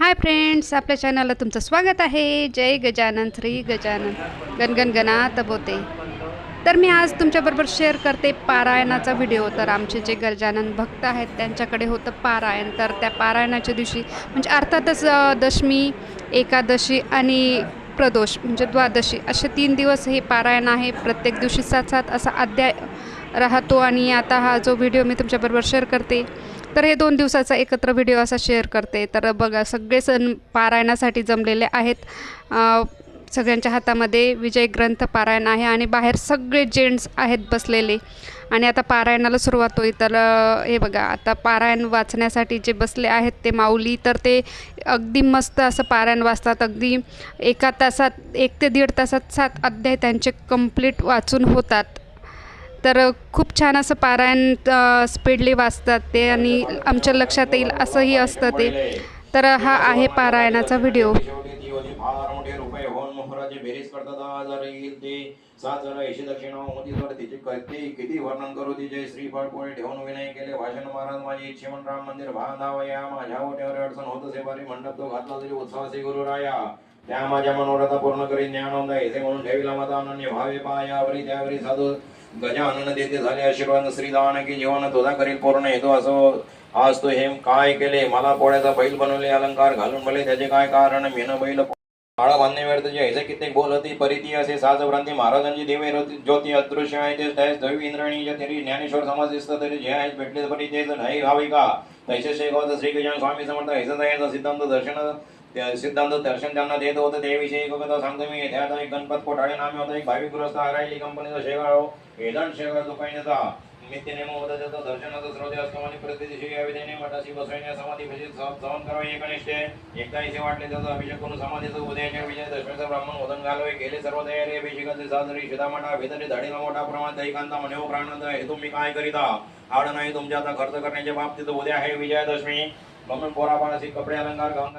Hi friends आपल्या चॅनलला तुमचं स्वागत आहे. जय गजानन श्री गजानन. गणगण गणात बोते. तर मी आज तुमच्याबरोबर शेअर करते पारायणाचा व्हिडिओ तर आमचे जे गजानन भक्त आहेत त्यांच्याकडे होतं पारायण. तर त्या पारायणाच्या दिवशी म्हणजे अर्थातच दशमी एकादशी आणि प्रदोष म्हणजे द्वादशी असे तीन दिवस हे पारायण आहे. प्रत्येक दिवशी सात सात असा अध्याय राहतो. आणि आता हा जो व्हिडिओ मी तुमच्याबरोबर शेअर करते तर हे दोन दिवसाचा एकत्र व्हिडिओ असा शेअर करते. तर बघा सगळे सण पारायणासाठी जमलेले आहेत. सगळ्यांच्या हातामध्ये विजय ग्रंथ पारायण आहे आणि बाहेर सगळे जेंट्स आहेत बसलेले. आणि आता पारायणाला सुरुवात होईल. तर हे बघा आता पारायण वाचण्यासाठी जे बसले आहेत ते माऊली तर ते अगदी मस्त असं पारायण वाचतात. अगदी एका तासात एक ते दीड तासात सात अध्याय त्यांचे कंप्लीट वाचून होतात. तर खूप छान असं पारायण स्पीडली वाचतात ते आणि आमच्या लक्षात येईल असंही असतं ते. तर हा आहे पारायणाचा व्हिडिओ. फार मोठे रुपये होऊन दहा हजार येईल ते सात जण ऐशी दक्षिणा होती तर तिचे करते किती वर्णन करू तिचे श्रीफळ पोळी ठेवून विनय केले भाषण महाराज माझी इच्छेमन राम मंदिर बांधावं या माझ्या ओट्यावर अडचण होत असे बारी मंडप तो घातला तरी उत्साहाचे गुरु राया त्या माझ्या मनोरथा पूर्ण करी ज्ञानोंद येथे म्हणून ठेविला माझा अनन्य भावे पायावरी त्यावरी साधू गजानन देते झाले आशीर्वाद श्रीदान की जीवन तुझा करील पूर्ण येतो असो. आज तू हेम काय केले? मला पोळ्याचा बैल बनवले अलंकार घालून भले त्याचे काय कारण? मेन बैल आळा बांधणे वेळ तुझे ऐसे कित्येक बोल होती परिती असे साज भ्रांती. महाराजांची देवे ज्योती अदृश्य आहे ते त्यास दवी इंद्राणीच्या तरी ज्ञानेश्वर समाज दिसतं तरी जे आहे भेटले परी तेच नाही हवे का तैसे शेगावचं श्रीगजान स्वामी समर्थ ऐसंच आहे सिद्धांत दर्शन सिद्धांत दर्शन त्यांना देत होतं त्याविषयी एक कथा सांगतो मी. त्यात एक गणपत कोठाळे नामे होता एक भाविक गृहस्थ हरायली कंपनीचा शेगाव. वेदांत शेगाव दुकानाचा नित्य नेम होता दर्शनाचा श्रोते असतो आणि प्रतिदिशी या विधीने मठाशी बसवण्या समाधी भजित सवन करावे एक अनिष्टे एकदा इथे वाटले त्याचा अभिषेक करून समाधीचं उदयाच्या विजय दशमीचा ब्राह्मण वदन घालावे. गेले सर्व तयारी अभिषेकाचे साजरी शिदामठा भेदरी धाडीला मोठा प्रमाणात दैकांता म्हणे प्राणंद हे तुम्ही काय करीता? आड नाही तुमच्या आता खर्च करण्याच्या बाबतीत उद्या आहे विजयादशमी. म्हणून पोरापाडाशी कपडे अलंकार घालून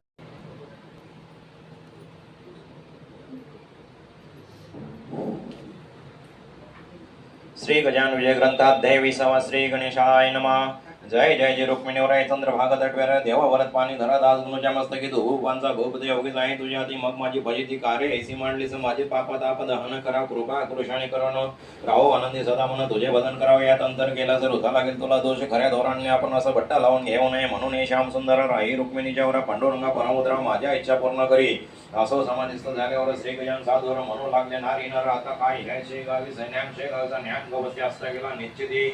श्री गजान विजय ग्रंथात विसावा श्री गणेशाय नमः। जय जय जय रुक्मिणीवराय चंद्र भागत अटवेर देवा वरत पाणी धरा दास गुणच्या मस्तकी भूपांचा भूपते देवगीच आहे तुझ्या ती मग माझी भजिती कारे ऐसी मांडलीस माझे पाप ताप दहन करा कृपा कृषाने करण राहो आनंदी सदा मन तुझे वदन करावे यात अंतर केला जर होता लागेल तुला दोष खऱ्या धोरणाने आपण असं भट्टा लावून घेऊ नये म्हणून हे श्याम सुंदर राही रुक्मिणीच्या वर पांडुरंगा परमुद्रा माझ्या इच्छा पूर्ण करी. असो समाधिस्थ झाल्यावर श्री गजान साधूर म्हणू लागले नारी नर आता काय घ्यायचे गावी सैन्याम शेगावचा ज्ञान गवस्य असता गेला निश्चिती.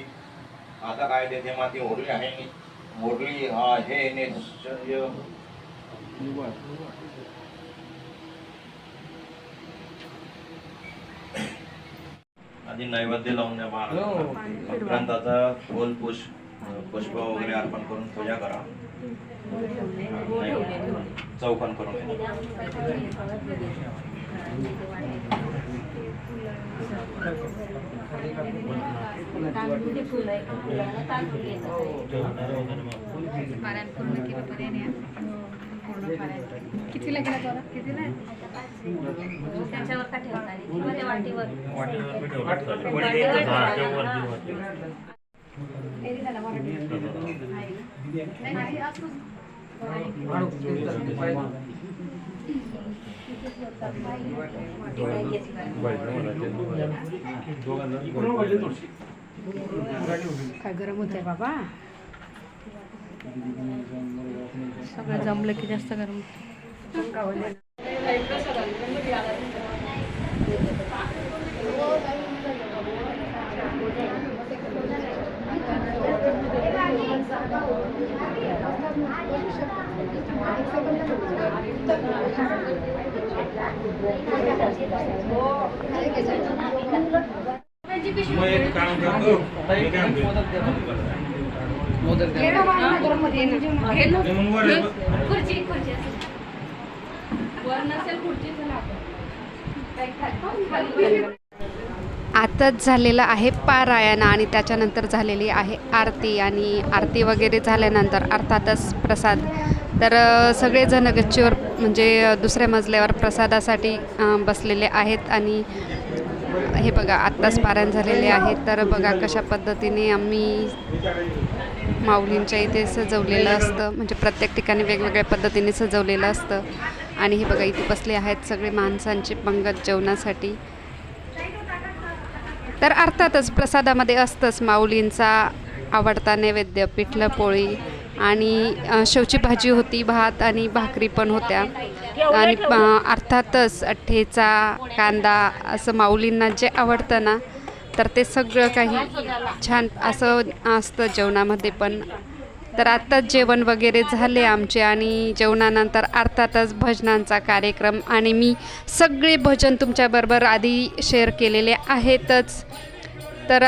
आता काय तेथे माती ओढली आहे नि- ओढली आहे निश्चय आधी नैवेद्य लावून द्या ग्रंथाचा फुल पुष्प पुष्प वगैरे अर्पण करून पूजा करा. चौकन करून घ्या. पारायण पूर्ण केलं पर्याय पूर्ण पारायण कितीला गेला बरं कितीला त्याच्यावर का ठेवणार मध्ये वाटीवर काय गरम होत आहे बाबा? सगळं जमलं की जास्त गरम खुर्ची खुर्ची वर नसेल खुर्ची आताच झालेलं आहे पारायण आणि त्याच्यानंतर झालेली आहे आरती आणि आरती वगैरे झाल्यानंतर अर्थातच प्रसाद तर सगळेजण गच्चीवर म्हणजे दुसऱ्या मजल्यावर प्रसादासाठी बसलेले आहेत आणि हे बघा आत्ताच पारायण झालेले आहे तर बघा कशा पद्धतीने आम्ही माऊलींच्या इथे सजवलेलं असतं. म्हणजे प्रत्येक ठिकाणी वेगवेगळ्या पद्धतीने सजवलेलं असतं. आणि हे बघा इथे बसले आहेत सगळे माणसांचे पंगत जेवणासाठी. तर अर्थातच प्रसादामध्ये असतंच माऊलींचा आवडता नैवेद्य पिठलं पोळी आणि शेवची भाजी होती भात आणि भाकरी पण होत्या. आणि अर्थातच ठेचा कांदा असं माऊलींना जे आवडतं ना तर ते सगळं काही छान असं असतं जेवणामध्ये पण. तर आत्ताच जेवण वगैरे झाले आमचे आणि जेवणानंतर अर्थातच भजनांचा कार्यक्रम आणि मी सगळे भजन तुमच्याबरोबर आधी शेअर केलेले आहेतच. तर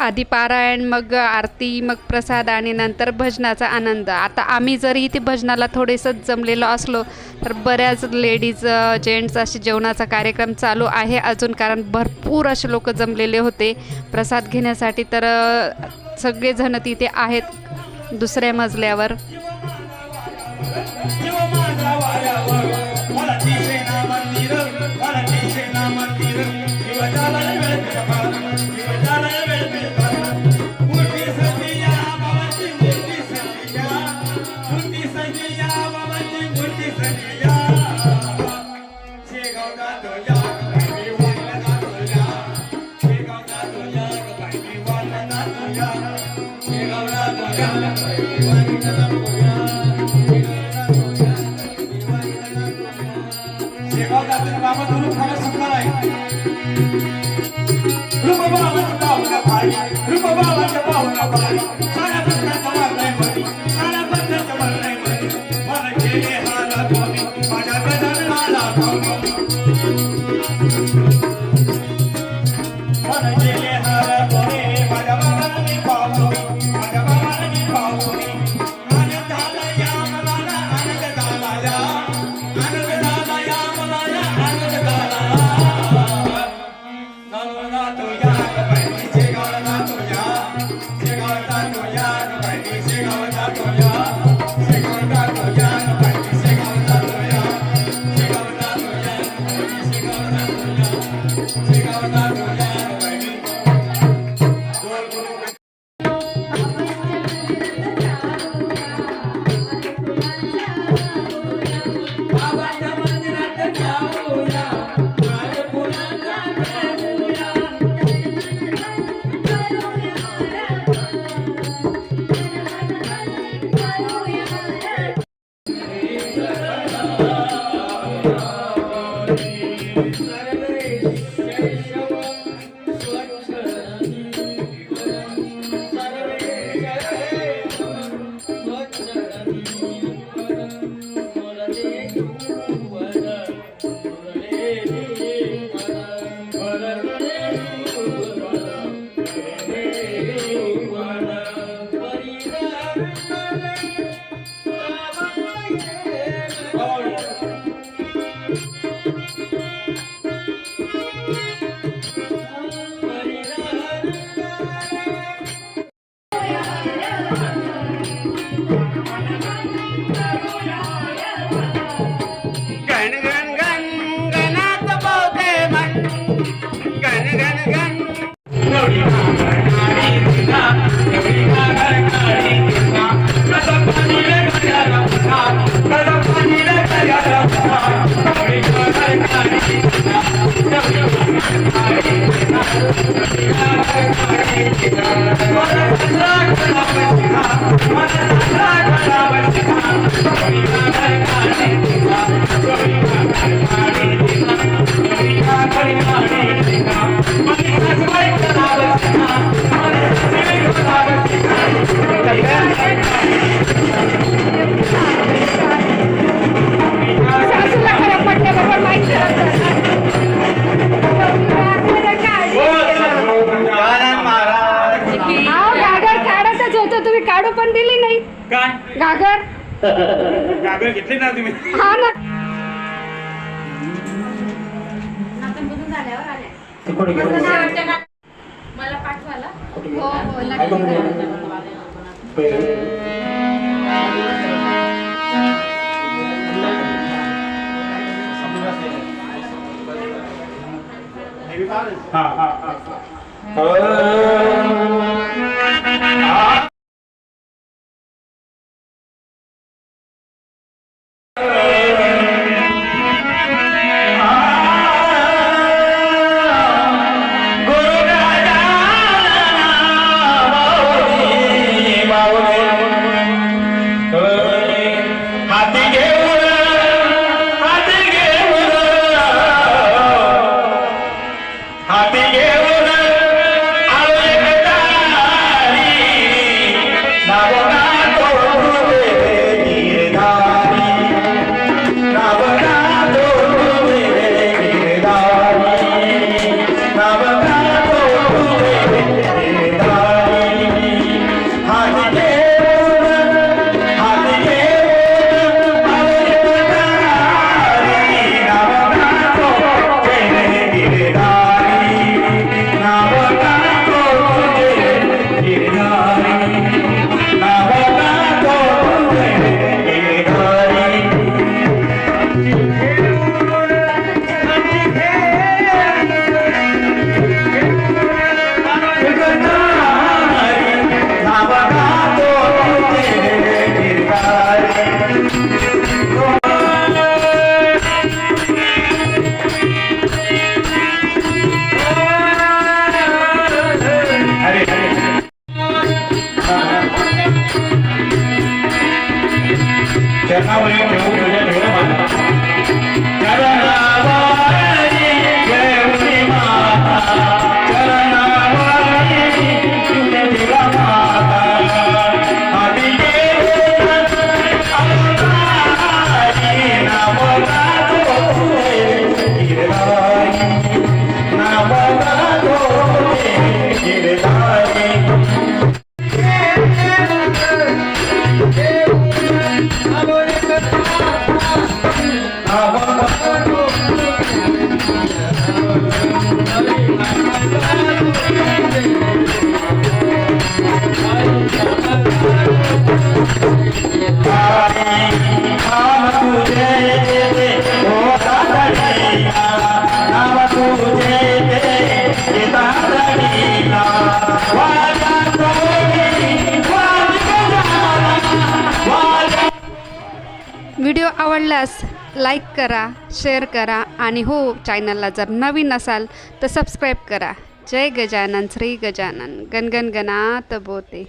आधी पारायण मग आरती मग प्रसाद आणि नंतर भजनाचा आनंद. आता आम्ही जरी इथे भजनाला थोडेसं जमलेलो असलो तर बऱ्याच लेडीज जेंट्स असे जेवणाचा कार्यक्रम चालू आहे अजून कारण भरपूर असे लोक जमलेले होते प्रसाद घेण्यासाठी. तर सगळेजण तिथे आहेत दुसऱ्या मजल्यावर. मंदिर केले हाला स्वामी गा- मला पाठवाला हो हो नक्की हा हा हा. आवडल्यास लाईक करा शेअर करा आणि हो चॅनलला जर नवीन असाल तर सबस्क्राईब करा. जय गजानन श्री गजानन. गणगण गणात बोते